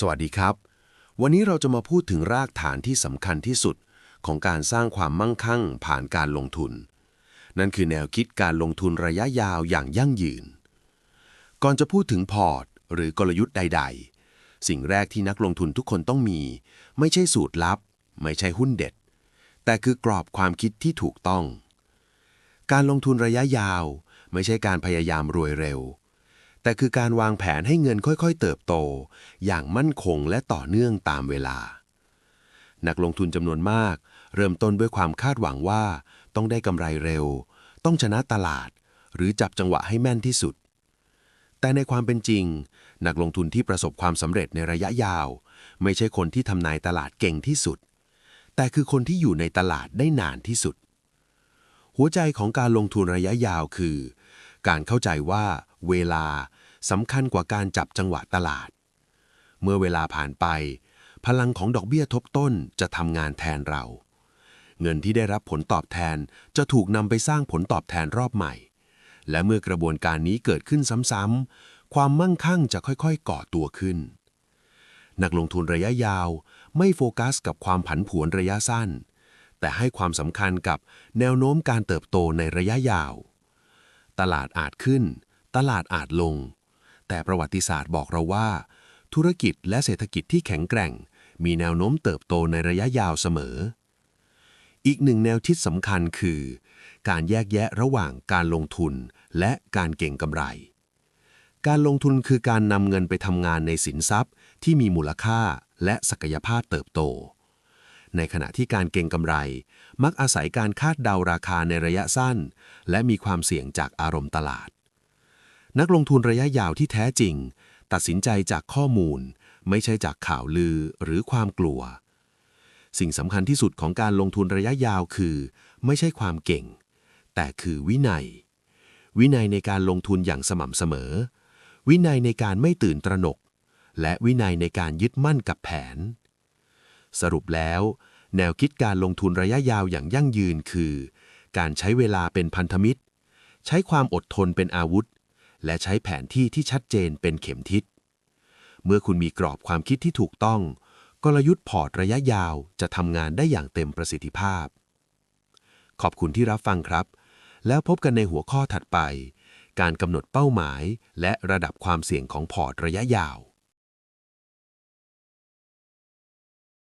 สวัสดีครับ วันนี้เราจะมาพูดถึงรากฐานที่สำคัญที่สุดของการสร้างความมั่งคั่งผ่านการลงทุน นั่นคือแนวคิดการลงทุนระยะยาวอย่างยั่งยืน ก่อนจะพูดถึงพอร์ต หรือกลยุทธ์ใด ๆ สิ่งแรกที่นักลงทุนทุกคนต้องมี ไม่ใช่สูตรลับ ไม่ใช่หุ้นเด็ด แต่คือกรอบความคิดที่ถูกต้อง การลงทุนระยะยาว ไม่ใช่การพยายามรวยเร็ว แต่คือการวางแผนให้เงินค่อยๆ เติบโต อย่างมั่นคงและต่อเนื่องตามเวลา นักลงทุนจำนวนมาก เริ่มต้นด้วยความคาดหวังว่า ต้องได้กำไรเร็ว ต้องชนะตลาด หรือจับจังหวะให้แม่นที่สุด แต่ในความเป็นจริง นักลงทุนที่ประสบความสำเร็จในระยะยาว ไม่ใช่คนที่ทำนายตลาดเก่งที่สุด แต่คือคนที่อยู่ในตลาดได้นานที่สุด หัวใจของการลงทุนระยะยาวคือ การเข้าใจว่าเวลาสำคัญกว่าการจับจังหวะตลาด เมื่อเวลาผ่านไป พลังของดอกเบี้ยทบต้นจะทำงานแทนเรา เงินที่ได้รับผลตอบแทนจะถูกนำไปสร้างผลตอบแทนรอบใหม่ และเมื่อกระบวนการนี้เกิดขึ้นซ้ำๆความมั่งคั่งจะค่อยๆ ก่อตัวขึ้น นักลงทุนระยะยาวไม่โฟกัสกับความผันผวนระยะสั้น แต่ให้ความสำคัญกับแนวโน้มการเติบโตในระยะยาว ตลาดอาจขึ้น ตลาดอาจลง แต่ประวัติศาสตร์บอกเราว่า ธุรกิจและเศรษฐกิจที่แข็งแกร่ง มีแนวโน้มเติบโตในระยะยาวเสมอ อีกหนึ่งแนวคิดสำคัญคือ การแยกแยะระหว่างการลงทุนและการเก่งกำไร การลงทุนคือการนำเงินไปทำงานในสินทรัพย์ที่มีมูลค่าและศักยภาพเติบโต ในขณะที่การเก่งกำไร มักอาศัยการคาดเดาราคาในระยะสั้น และมีความเสี่ยงจากอารมณ์ตลาด นักลงทุนระยะยาวที่แท้จริง ตัดสินใจจากข้อมูล ไม่ใช่จากข่าวลือหรือความกลัว สิ่งสำคัญที่สุดของการลงทุนระยะยาวคือ ไม่ใช่ความเก่ง แต่คือวินัย วินัยในการลงทุนอย่างสม่ำเสมอ วินัยในการไม่ตื่นตระหนก และวินัยในการยึดมั่นกับแผน สรุปแล้ว แนวคิดการลงทุนระยะยาวอย่างยั่งยืนคือ การใช้เวลาเป็นพันธมิตร ใช้ความอดทนเป็นอาวุธ และใช้แผนที่ที่ชัดเจนเป็นเข็มทิศ เมื่อคุณมีกรอบความคิดที่ถูกต้อง กลยุทธ์พอร์ตระยะยาวจะทำงานได้อย่างเต็มประสิทธิภาพ ขอบคุณที่รับฟังครับ แล้วพบกันในหัวข้อถัดไป การกำหนดเป้าหมาย และระดับความเสี่ยงของพอร์ตระยะยาว